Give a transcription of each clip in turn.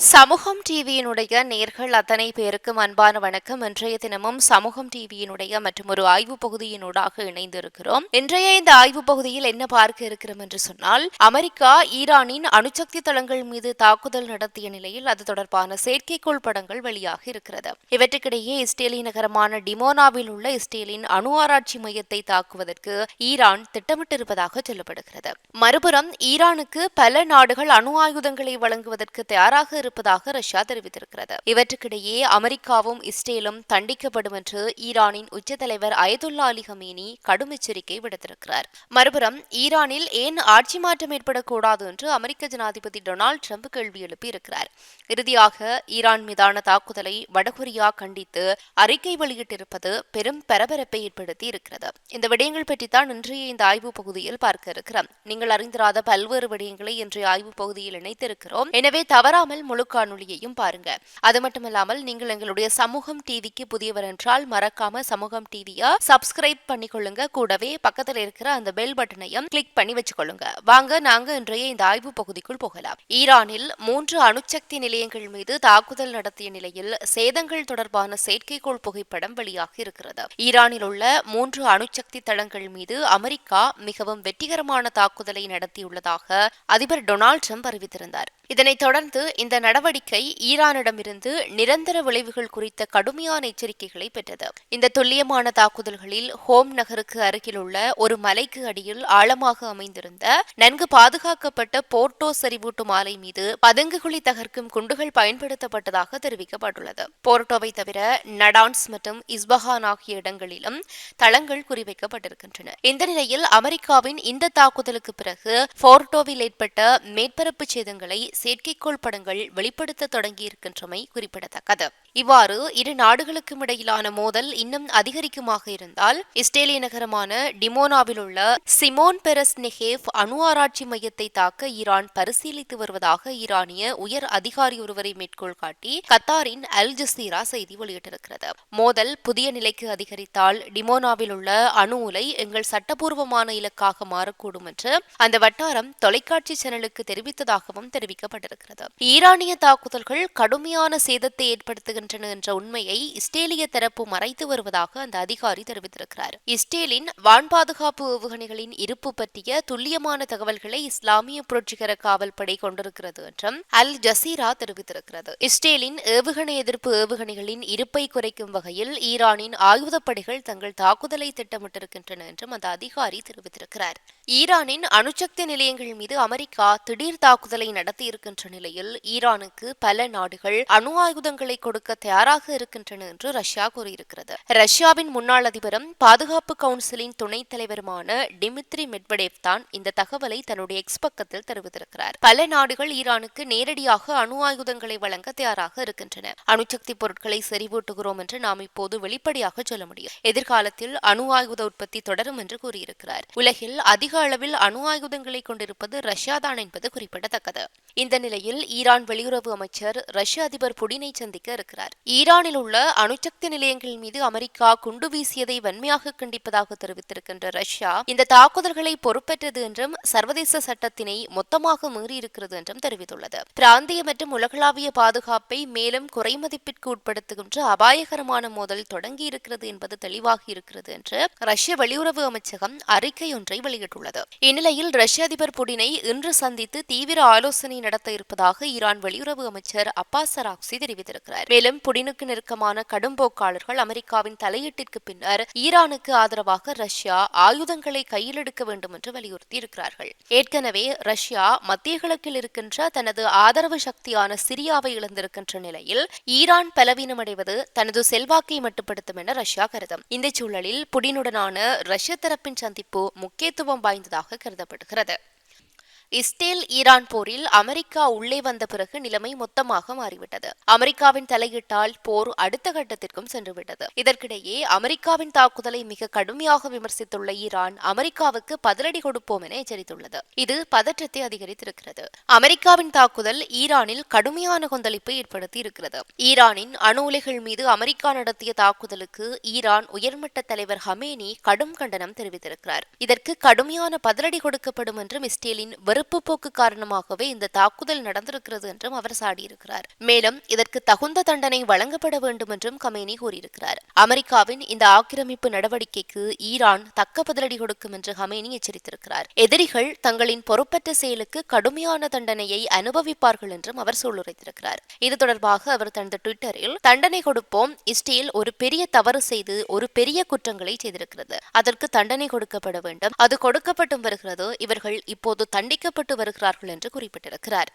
சமூகம் டிவியினுடைய நேர்கள் அத்தனை பேருக்கும் அன்பான வணக்கம். இன்றைய தினமும் சமூகம் டிவியினுடைய மற்றும் ஒரு ஆய்வு பகுதியினூடாக இணைந்திருக்கிறோம். இன்றைய இந்த ஆய்வு பகுதியில் என்ன பார்க்க இருக்கிறோம் என்று சொன்னால் அமெரிக்கா ஈரானின் அணுசக்தி தளங்கள் மீது தாக்குதல் நடத்திய நிலையில் அது தொடர்பான செயற்கைக்கோள் படங்கள் வெளியாக இருக்கிறது. இவற்றுக்கிடையே இஸ்ரேலி நகரமான டிமோனாவில் உள்ள இஸ்ரேலின் அணு ஆராய்ச்சி மையத்தை தாக்குவதற்கு ஈரான் திட்டமிட்டிருப்பதாக சொல்லப்படுகிறது. மறுபுறம் ஈரானுக்கு பல நாடுகள் அணு ஆயுதங்களை வழங்குவதற்கு தயாராக இருப்பதாக ரஷ்யா தெரிவித்திருக்கிறது. இவற்றுக்கிடையே அமெரிக்காவும் இஸ்ரேலும் தண்டிக்கப்படும் என்று ஈரானின் உச்சத்தலைவர் அயதுல்லா அலி ஹமீனி கடும் எச்சரிக்கை விடுத்திருக்கிறார். மறுபுறம் ஈரானில் ஏன் ஆட்சி மாற்றம் ஏற்படக்கூடாது என்று அமெரிக்க ஜனாதிபதி டொனால்டு ட்ரம்ப் கேள்வி எழுப்பியிருக்கிறார். இறுதியாக ஈரான் மீதான தாக்குதலை வடகொரியா கண்டித்து அறிக்கை வெளியிட்டிருப்பது பெரும் பரபரப்பை ஏற்படுத்தி இருக்கிறது இந்த விடயங்கள் பற்றித்தான் இன்றைய இந்த ஆய்வு பகுதியில் பார்க்க இருக்கிறோம். நீங்கள் அறிந்திராத பல்வேறு விடயங்களை இன்றைய ஆய்வு பகுதியில் இணைத்திருக்கிறோம். எனவே தவறாமல் முழு காணொலியையும் பாருங்க. அது மட்டுமில்லாமல் நீங்கள் எங்களுடைய சமூகம் டிவிக்கு புதியவர் என்றால் மறக்காம சமூகம் டிவியா சப்ஸ்கிரைப் பண்ணிக்கொள்ளுங்க. கூடவே பக்கத்தில் இருக்கிற அந்த பெல் பட்டனையும் கிளிக் பண்ணி வச்சுக்கொள்ளுங்க. வாங்க நாங்க இன்றைய இந்த ஆய்வு பகுதிக்குள் போகலாம். ஈரானில் மூன்று அணுசக்தி நிலையங்கள் மீது தாக்குதல் நடத்திய நிலையில் சேதங்கள் தொடர்பான செயற்கைக்கோள் புகைப்படம் வெளியாகி இருக்கிறது. ஈரானில் உள்ள மூன்று அணுசக்தி தளங்கள் மீது அமெரிக்கா மிகவும் வெற்றிகரமான தாக்குதலை நடத்தியுள்ளதாக அதிபர் டொனால்ட் ட்ரம்ப் அறிவித்திருந்தார். இதனைத் தொடர்ந்து இந்த நடவடிக்கை ஈரானிடமிருந்து நிரந்தர விளைவுகள் குறித்த கடுமையான எச்சரிக்கைகளை பெற்றது. இந்த துல்லியமான தாக்குதல்களில் ஹோம் நகருக்கு அருகில் உள்ள ஒரு மலைக்கு அடியில் ஆழமாக அமைந்திருந்த நன்கு பாதுகாக்கப்பட்ட போர்ட்டோ செறிவூட்டும் ஆலை மீது பதுங்குகுழி தகர்க்கும் குண்டுகள் பயன்படுத்தப்பட்டதாக தெரிவிக்கப்பட்டுள்ளது. போர்ட்டோவை தவிர நடான்ஸ் மற்றும் இஸ்பஹான் ஆகிய இடங்களிலும் தளங்கள் குறிவைக்கப்பட்டிருக்கின்றன. இந்த நிலையில் அமெரிக்காவின் இந்த தாக்குதலுக்கு பிறகு போர்ட்டோவில் ஏற்பட்ட மேற்பரப்பு சேதங்களை செயற்கைக்கோள் படங்கள் வெளிப்படுத்த தொடங்கியிருக்கின்றமை குறிப்பிடத்தக்கது. இவ்வாறு இரு நாடுகளுக்கும் இடையிலான மோதல் இன்னும் அதிகரிக்குமாக இருந்தால் இஸ்ரேலிய நகரமான டிமோனாவில் உள்ள சிமோன் பெரஸ் நெஹேவ் அணு ஆராய்ச்சி மையத்தை தாக்க ஈரான் பரிசீலித்து வருவதாக ஈரானிய உயர் அதிகாரி ஒருவரை மேற்கோள் காட்டி கத்தாரின் அல் ஜசீரா செய்தி வெளியிட்டிருக்கிறது. மோதல் புதிய நிலைக்கு அதிகரித்தால் டிமோனாவில் உள்ள அணு உலை எங்கள் சட்டபூர்வமான இலக்காக மாறக்கூடும் என்று அந்த வட்டாரம் தொலைக்காட்சி சேனலுக்கு தெரிவித்ததாகவும் தெரிவிக்கப்பட்டிருக்கிறது. ஈரானிய தாக்குதல்கள் கடுமையான சேதத்தை ஏற்படுத்துகின்றன என்ற உண்மையை இஸ்ரேலிய தரப்பு மறைத்து வருவதாக அந்த அதிகாரி தெரிவித்திருக்கிறார். இஸ்ரேலின் வான் பாதுகாப்பு ஏவுகணைகளின் இருப்பு பற்றிய துல்லியமான தகவல்களை இஸ்லாமிய புரட்சிகர காவல் படை கொண்டிருக்கிறது என்றும் அல் ஜசீரா தெரிவித்திருக்கிறது. இஸ்ரேலின் ஏவுகணை எதிர்ப்பு ஏவுகணைகளின் இருப்பை குறைக்கும் வகையில் ஈரானின் ஆயுதப்படைகள் தங்கள் தாக்குதலை திட்டமிட்டிருக்கின்றன என்றும் அந்த அதிகாரி தெரிவித்திருக்கிறார். ஈரானின் அணுசக்தி நிலையங்கள் மீது அமெரிக்கா திடீர் தாக்குதலை நடத்தியிருக்கின்ற நிலையில் ஈரானுக்கு பல நாடுகள் அணு ஆயுதங்களை கொடுக்க தயாராக இருக்கின்றன என்று ரஷ்யா கூறியிருக்கிறது. ரஷ்யாவின் முன்னாள் அதிபரும் பாதுகாப்பு கவுன்சிலின் துணைத் தலைவருமான டிமித்ரி மெட்வடேவ் தான் இந்த தகவலை தன்னுடைய எக்ஸ் பக்கத்தில் தெரிவித்திருக்கிறார். பல நாடுகள் ஈரானுக்கு நேரடியாக அணு ஆயுதங்களை வழங்க தயாராக இருக்கின்றன. அணுசக்தி பொருட்களை செறிவூட்டுகிறோம் என்று நாம் இப்போது வெளிப்படையாக சொல்ல முடியும். எதிர்காலத்தில் அணு ஆயுத உற்பத்தி தொடரும் என்று கூறியிருக்கிறார். உலகில் அதிக அளவில் அணு ஆயுதங்களை கொண்டிருப்பது ரஷ்யா தான் என்பது குறிப்பிடத்தக்கது. இந்த நிலையில் ஈரான் வெளியுறவு அமைச்சர் ரஷ்ய அதிபர் புடினை சந்திக்க இருக்கிறார். ஈரானில் உள்ள அணுசக்தி நிலையங்கள் மீது அமெரிக்கா குண்டு வீசியதை வன்மையாக கண்டிப்பதாக தெரிவித்திருக்கின்ற ரஷ்யா இந்த தாக்குதல்களை பொறுப்பேற்றது என்றும் சர்வதேச சட்டத்தினை மொத்தமாக மீறியிருக்கிறது என்றும் தெரிவித்துள்ளது. பிராந்திய மற்றும் உலகளாவிய பாதுகாப்பை மேலும் குறைமதிப்பிற்கு உட்படுத்துகின்ற அபாயகரமான மோதல் தொடங்கியிருக்கிறது என்பது தெளிவாக இருக்கிறது என்று ரஷ்ய வெளியுறவு அமைச்சகம் அறிக்கை ஒன்றை வெளியிட்டுள்ளது. இந்நிலையில் ரஷ்ய அதிபர் புடினை இன்று சந்தித்து தீவிர ஆலோசனை நடத்த இருப்பதாக ஈரான் வெளியுறவு அமைச்சர் அப்பாஸ் சராக்சி தெரிவித்திருக்கிறார். மேலும் புடினுக்கு நெருக்கமான கடும் போக்காளர்கள் அமெரிக்காவின் தலையீட்டிற்கு பின்னர் ஈரானுக்கு ஆதரவாக ரஷ்யா ஆயுதங்களை கையில் எடுக்க வேண்டும் என்று வலியுறுத்தி இருக்கிறார்கள் ஏற்கனவே ரஷ்யா மத்திய கிழக்கில் இருக்கின்ற தனது ஆதரவு சக்தியான சிரியாவை இழந்திருக்கின்ற நிலையில் ஈரான் பலவீனமடைவது தனது செல்வாக்கை மட்டுப்படுத்தும் என ரஷ்யா கருதும். இந்த சூழலில் புடினுடனான ரஷ்ய தரப்பின் சந்திப்பு முக்கியத்துவம் வாய்ந்த வாய்ந்ததாக கருதப்படுகிறது. இஸ்ரேல் ஈரான் போரில் அமெரிக்கா உள்ளே வந்த பிறகு நிலைமை மொத்தமாக மாறிவிட்டது. அமெரிக்காவின் தலையிட்டால் போர் அடுத்த கட்டத்திற்கும் சென்றுவிட்டது. இதற்கிடையே அமெரிக்காவின் தாக்குதலை மிக கடுமையாக விமர்சித்துள்ள ஈரான் அமெரிக்காவுக்கு பதிலடி கொடுப்போம் என எச்சரித்துள்ளது. இது பதற்றத்தை அதிகரித்திருக்கிறது. அமெரிக்காவின் தாக்குதல் ஈரானில் கடுமையான கொந்தளிப்பை ஏற்படுத்தி இருக்கிறது ஈரானின் அணு உலைகள் மீது அமெரிக்கா நடத்திய தாக்குதலுக்கு ஈரான் உயர்மட்ட தலைவர் ஹமேனி கடும் கண்டனம் தெரிவித்திருக்கிறார். இதற்கு கடுமையான பதிலடி கொடுக்கப்படும் என்றும் இஸ்ரேலின் வெறுப்பு போக்கு காரணமாகவே இந்த தாக்குதல் நடந்திருக்கிறது என்றும் அவர் சாடியிருக்கிறார். மேலும் இதற்கு தகுந்த தண்டனை வழங்கப்பட வேண்டும் என்றும் கமேனி கூறியிருக்கிறார். அமெரிக்காவின் இந்த ஆக்கிரமிப்பு நடவடிக்கைக்கு ஈரான் தக்க பதிலடி கொடுக்கும் என்று ஹமேனி எச்சரித்திருக்கிறார். எதிரிகள் தங்களின் பொறுப்பற்ற செயலுக்கு கடுமையான தண்டனையை அனுபவிப்பார்கள் என்றும் அவர் சூளுரைத்திருக்கிறார். இது தொடர்பாக அவர் தனது ட்விட்டரில் தண்டனை கொடுப்போம் இஸ்ரேல் ஒரு பெரிய தவறு செய்து ஒரு பெரிய குற்றங்களை செய்திருக்கிறது. அதற்கு தண்டனை கொடுக்கப்பட வேண்டும். அது கொடுக்கப்பட்டும் வருகிறது. இவர்கள் இப்போது தண்டிக்க தண்டிக்கப்பட்டு வருகிறார்கள் என்று குறிப்பிட்டிருக்கிறார்.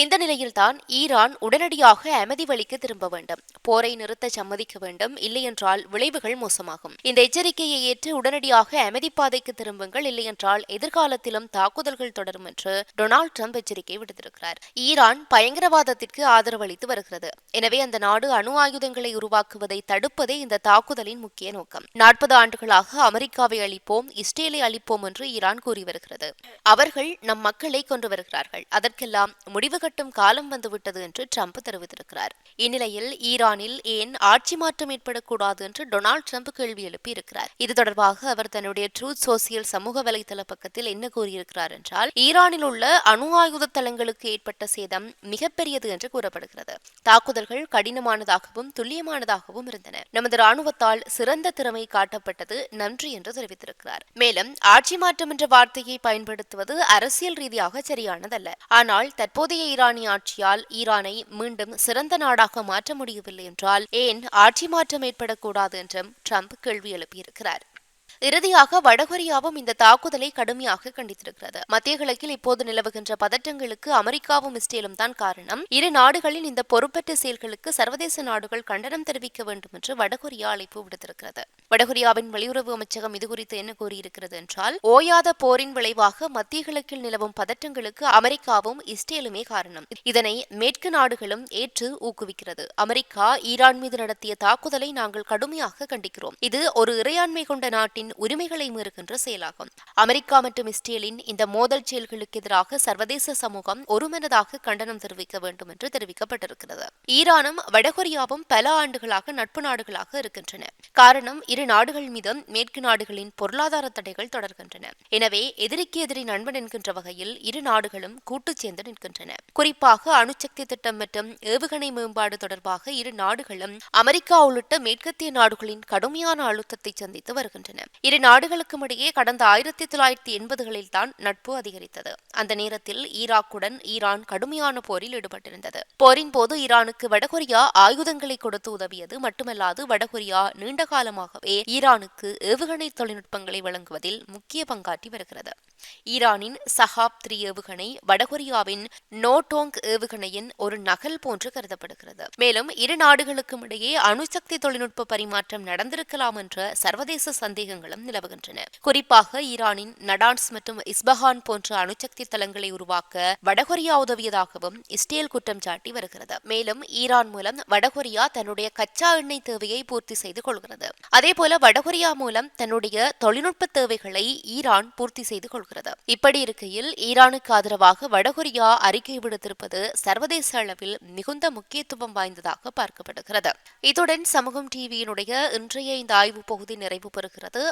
இந்த நிலையில்தான் ஈரான் உடனடியாக அமைதி வழிக்கு திரும்ப வேண்டும். போரை நிறுத்த சம்மதிக்க வேண்டும். இல்லையென்றால் விளைவுகள் மோசமாகும். இந்த எச்சரிக்கையை ஏற்று உடனடியாக அமைதி பாதைக்கு திரும்புங்கள். இல்லையென்றால் எதிர்காலத்திலும் தாக்குதல்கள் தொடரும் என்று டொனால்டு ட்ரம்ப் எச்சரிக்கை விடுத்திருக்கிறார். ஈரான் பயங்கரவாதத்திற்கு ஆதரவளித்து வருகிறது. எனவே அந்த நாடு அணு ஆயுதங்களை உருவாக்குவதை தடுப்பதே இந்த தாக்குதலின் முக்கிய நோக்கம். நாற்பது ஆண்டுகளாக அமெரிக்காவை அளிப்போம் இஸ்ரேலை அளிப்போம் என்று ஈரான் கூறி வருகிறது. அவர்கள் நம் மக்களை கொண்டு வருகிறார்கள். அதற்கெல்லாம் முடிவு கட்டும் காலம் வந்துவிட்டது என்று ட்ரம்ப் தெரிவித்திருக்கிறார். இந்நிலையில் ஈரானில் ஏன் ஆட்சி மாற்றம் ஏற்படக்கூடாது என்று டொனால்டு ட்ரம்ப் கேள்வி எழுப்பியிருக்கிறார். இது தொடர்பாக அவர் தன்னுடைய ட்ரூத் சோசியல் சமூக வலைதள பக்கத்தில் என்ன கூறியிருக்கிறார் என்றால் ஈரானில் உள்ள அணு ஆயுத தளங்களுக்கு ஏற்பட்ட சேதம் மிகப்பெரியது என்று கூறப்படுகிறது. தாக்குதல்கள் கடினமானதாகவும் துல்லியமானதாகவும் இருந்தன. நமது ராணுவத்தால் சிறந்த திறமை காட்டப்பட்டது நன்றி என்று தெரிவித்திருக்கிறார். மேலும் ஆட்சி மாற்றம் என்ற வார்த்தையை பயன்படுத்துவது அரசியல் ரீதியாக சரியானதல்ல. ஆனால் தற்போதைய ஈரானிய ஆட்சியால் ஈரானை மீண்டும் சிறந்த நாடாக மாற்ற முடியவில்லை என்றால் ஏன் ஆட்சி மாற்றம் ஏற்படக்கூடாது என்றும் ட்ரம்ப் கேள்வி எழுப்பியிருக்கிறார். இறுதியாக வடகொரியாவும் இந்த தாக்குதலை கடுமையாக கண்டித்திருக்கிறது. மத்திய கிழக்கில் இப்போது நிலவுகின்ற பதற்றங்களுக்கு அமெரிக்காவும் இஸ்ரேலும் தான் காரணம். இரு நாடுகளின் இந்த பொறுப்பற்ற செயல்களுக்கு சர்வதேச நாடுகள் கண்டனம் தெரிவிக்க வேண்டும் என்று வடகொரியா அழைப்பு விடுத்திருக்கிறது. வடகொரியாவின் வெளியுறவு அமைச்சகம் இதுகுறித்து என்ன கூறியிருக்கிறது என்றால் ஓயாத போரின் விளைவாக மத்திய கிழக்கில் நிலவும் பதற்றங்களுக்கு அமெரிக்காவும் இஸ்ரேலுமே காரணம். இதனை மேற்கு நாடுகளும் ஏற்று ஊக்குவிக்கிறது. அமெரிக்கா ஈரான் மீது நடத்திய தாக்குதலை நாங்கள் கடுமையாக கண்டிக்கிறோம். இது ஒரு இறையாண்மை கொண்ட நாட்டின் உரிமைகளை மீறுகின்ற செயலாகும். அமெரிக்கா மற்றும் இஸ்ரேலின் இந்த மோதல் செயல்களுக்கு எதிராக சர்வதேச சமூகம் ஒருமனதாக கண்டனம் தெரிவிக்க வேண்டும் என்று தெரிவிக்கப்பட்டிருக்கிறது. ஈரானும் வடகொரியாவும் பல ஆண்டுகளாக நட்பு நாடுகளாக இருக்கின்றன. காரணம் இரு நாடுகள் மீதும் மேற்கு நாடுகளின் பொருளாதார தடைகள் தொடர்கின்றன. எனவே எதிரிக்கு எதிரி நண்பன் என்கின்ற வகையில் இரு நாடுகளும் கூட்டு சேர்ந்து நிற்கின்றன. குறிப்பாக அணுசக்தி திட்டம் மற்றும் ஏவுகணை மேம்பாடு தொடர்பாக இரு நாடுகளும் அமெரிக்கா உள்ளிட்ட மேற்கத்திய நாடுகளின் கடுமையான அழுத்தத்தை சந்தித்து வருகின்றன. இரு நாடுகளுக்கும் இடையே கடந்த ஆயிரத்தி தொள்ளாயிரத்தி எண்பதுகளில் தான் நட்பு அதிகரித்தது. அந்த நேரத்தில் ஈராக்குடன் ஈரான் கடுமையான போரில் ஈடுபட்டிருந்தது. போரின் போது ஈரானுக்கு வடகொரியா ஆயுதங்களை கொடுத்து உதவியது. மட்டுமல்லாது வடகொரியா நீண்ட காலமாகவே ஈரானுக்கு ஏவுகணை தொழில்நுட்பங்களை வழங்குவதில் முக்கிய பங்காற்றி வருகிறது. ஈரானின் சஹாப் த்ரீ ஏவுகணை வடகொரியாவின் நோட்டோங் ஏவுகணையின் ஒரு நகல் போன்று கருதப்படுகிறது. மேலும் இரு நாடுகளுக்கும் இடையே அணுசக்தி தொழில்நுட்ப பரிமாற்றம் நடந்திருக்கலாம் என்ற சர்வதேச சந்தேகங்களும் நிலவுகின்றன. குறிப்பாக ஈரானின் நடான்ஸ் மற்றும் இஸ்பஹான் போன்ற அணுசக்தி தளங்களை உருவாக்க வடகொரியா உதவியதாகவும் இஸ்ரேல் குற்றம் சாட்டி வருகிறது. மேலும் ஈரான் மூலம் வடகொரியா தன்னுடைய கச்சா எண்ணெய் தேவையை பூர்த்தி செய்து கொள்கிறது. அதேபோல வடகொரியா மூலம் தன்னுடைய தொழில்நுட்ப தேவைகளை ஈரான் பூர்த்தி செய்து கொள்கிறது. இப்படி இருக்கையில் ஈரானுக்கு ஆதரவாக வடகொரியா அறிக்கை விடுத்திருப்பது சர்வதேச அளவில் மிகுந்த முக்கியத்துவம் வாய்ந்ததாக பார்க்கப்படுகிறது. இத்துடன் சமூகம் டிவியினுடைய இன்றைய இந்த ஆய்வு பகுதி நிறைவு பெறுகிறது.